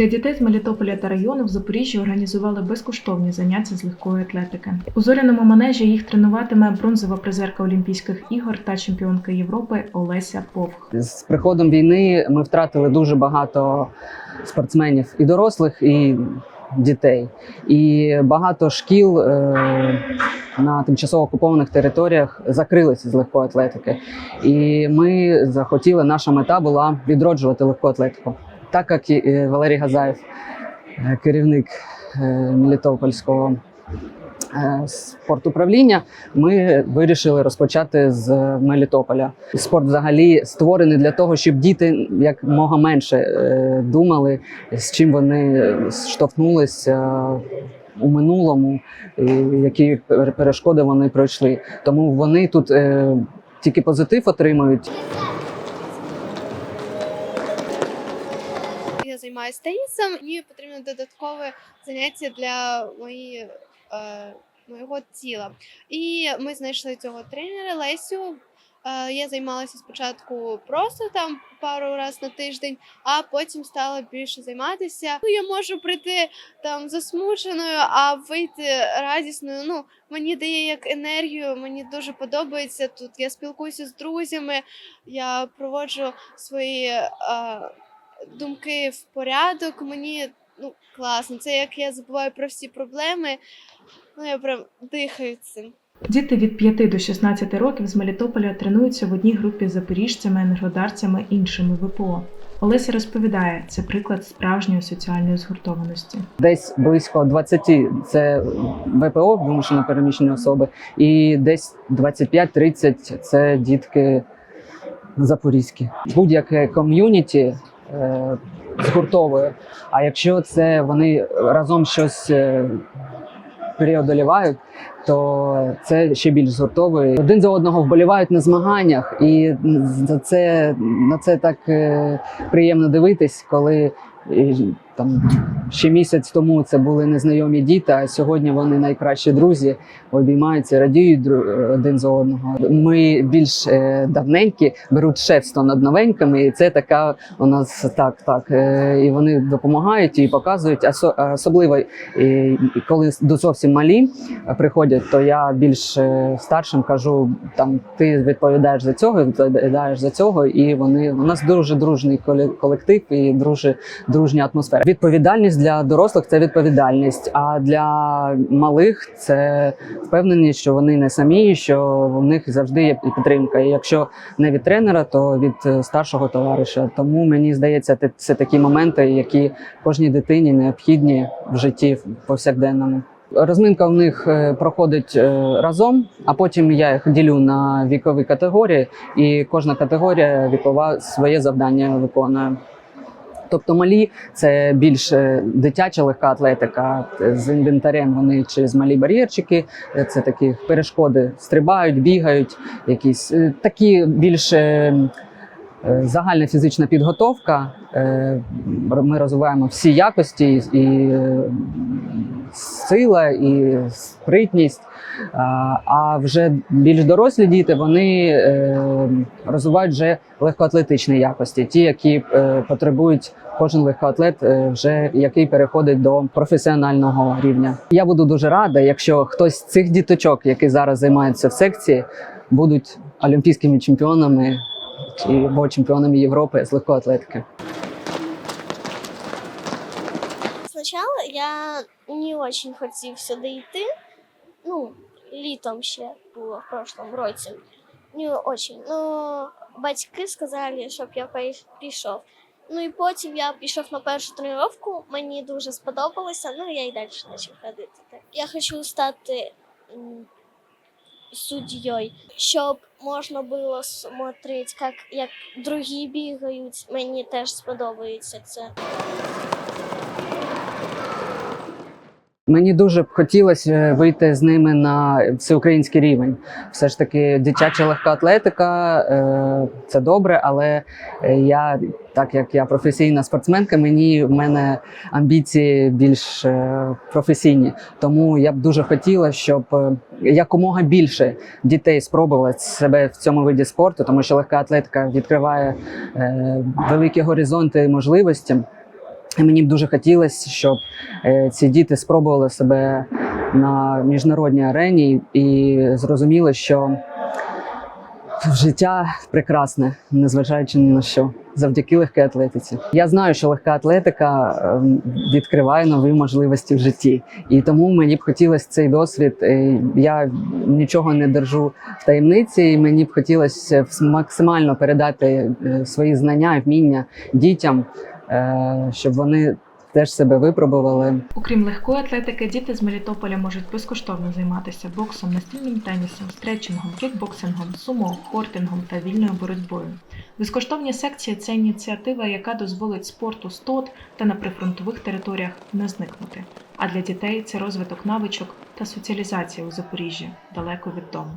Для дітей з Мелітополя та району в Запоріжжі організували безкоштовні заняття з легкої атлетики. У зоряному манежі їх тренуватиме бронзова призерка Олімпійських ігор та чемпіонка Європи Олеся Повх. З приходом війни ми втратили дуже багато спортсменів і дорослих, і дітей. І багато шкіл е, на тимчасово окупованих територіях закрилися з легкої атлетики. І ми захотіли, наша мета була відроджувати легку атлетику. Так як і е, Валерій Газаєв, е, керівник е, Мелітопольського спортуправління, ми вирішили розпочати з Мелітополя. Спорт взагалі створений для того, щоб діти якмога менше е, думали, з чим вони штовхнулися у минулому, які пер- перешкоди вони пройшли. Тому вони тут е, тільки позитив отримують. Займаюся тенісом, мені потрібно додаткове заняття для мої, е, моєго тіла. І ми знайшли цього тренера Лесю. Е, я займалася спочатку просто там пару разів на тиждень, а потім стала більше займатися. Ну, я можу прийти там засмученою, а вийти радісною. Ну, мені дає як енергію, мені дуже подобається тут. Я спілкуюся з друзями, я проводжу свої. Е, думки в порядок. Мені ну класно. Це як я забуваю про всі проблеми. Ну я прям дихаю цим. Діти від 5 до 16 років з Мелітополя тренуються в одній групі з запоріжцями, енергодарцями, іншими ВПО. Олеся розповідає, це приклад справжньої соціальної згуртованості. Десь близько 20 – це ВПО, вимушено переміщені особи, і десь 25-30 – це дітки запорізькі. Будь-яке ком'юніті згуртовує. А якщо це вони разом щось е, преодолівають, то це ще більш згуртовує. Один за одного вболівають на змаганнях, і за це на це так е, приємно дивитись, коли е, там ще місяць тому це були незнайомі діти, а сьогодні вони найкращі друзі, обіймаються, радіють один за одного. Ми більш е, давненькі беруть шефство над новенькими, і це така у нас так, так. І вони допомагають і показують. Особливо коли до зовсім малі е, приходять, то я більш е, старшим кажу: там ти відповідаєш за цього, відповідаєш за цього, і вони у нас дуже дружний коле- колектив і дуже дружня атмосфера. Відповідальність для дорослих це відповідальність, а для малих це впевненість, що вони не самі, що в них завжди є підтримка. І якщо не від тренера, то від е, старшого товариша. Тому мені здається, це такі моменти, які кожній дитині необхідні в житті повсякденному. Розминка в них е, проходить е, разом, а потім я їх ділю на вікові категорії, і кожна категорія вікова своє завдання виконує. Тобто малі це більш дитяча легка атлетика е, з інвентарем. Вони через малі бар'єрчики, це такі перешкоди, стрибають, бігають, якісь такі більш загальна фізична підготовка. Ми розвиваємо всі якості і сила, і спритність. А вже більш дорослі діти вони е, розвивають вже легкоатлетичні якості, ті, які е, потребують кожен легкоатлет, е, вже який переходить до професіонального рівня. Я буду дуже рада, якщо хтось з цих діточок, які зараз займаються в секції, будуть олімпійськими чемпіонами або чемпіонами Європи з легкоатлетики. Сначала я не очень хотів сюди йти. Ну, літом ще було в прошлом році. Не очень. Ну, батьки сказали, щоб я пішов. Ну і потім я пішов на першу тренування, мені дуже сподобалося, ну я і далі почав ходити. Я хочу стати суддєю, щоб можна було смотрети, як, як другі бігають. Мені теж сподобається це. Мені дуже б хотілося вийти з ними на всеукраїнський рівень. Все ж таки, дитяча легка атлетика е, це добре, але е, я, так як я професійна спортсменка, мені в мене амбіції більш е, професійні. Тому я б дуже хотіла, щоб е, якомога більше дітей спробували себе в цьому виді спорту, тому що легка атлетика відкриває е, великі горизонти можливостям. І мені б дуже хотілося, щоб е, ці діти спробували себе на міжнародній арені і зрозуміли, що життя прекрасне, незважаючи ні на що, завдяки легкій атлетиці. Я знаю, що легка атлетика ем, відкриває нові можливості в житті, і тому мені б хотілося цей досвід. е, Я нічого не держу в таємниці, і мені б хотілося максимально передати е, свої знання вміння дітям, е, щоб вони теж себе випробували. Окрім легкої атлетики, діти з Мелітополя можуть безкоштовно займатися боксом, настільним тенісом, стретчингом, кікбоксингом, сумо, хортингом та вільною боротьбою. Безкоштовні секції це ініціатива, яка дозволить спорту СТОТ та на прифронтових територіях не зникнути. А для дітей це розвиток навичок та соціалізація у Запоріжжі далеко від дому.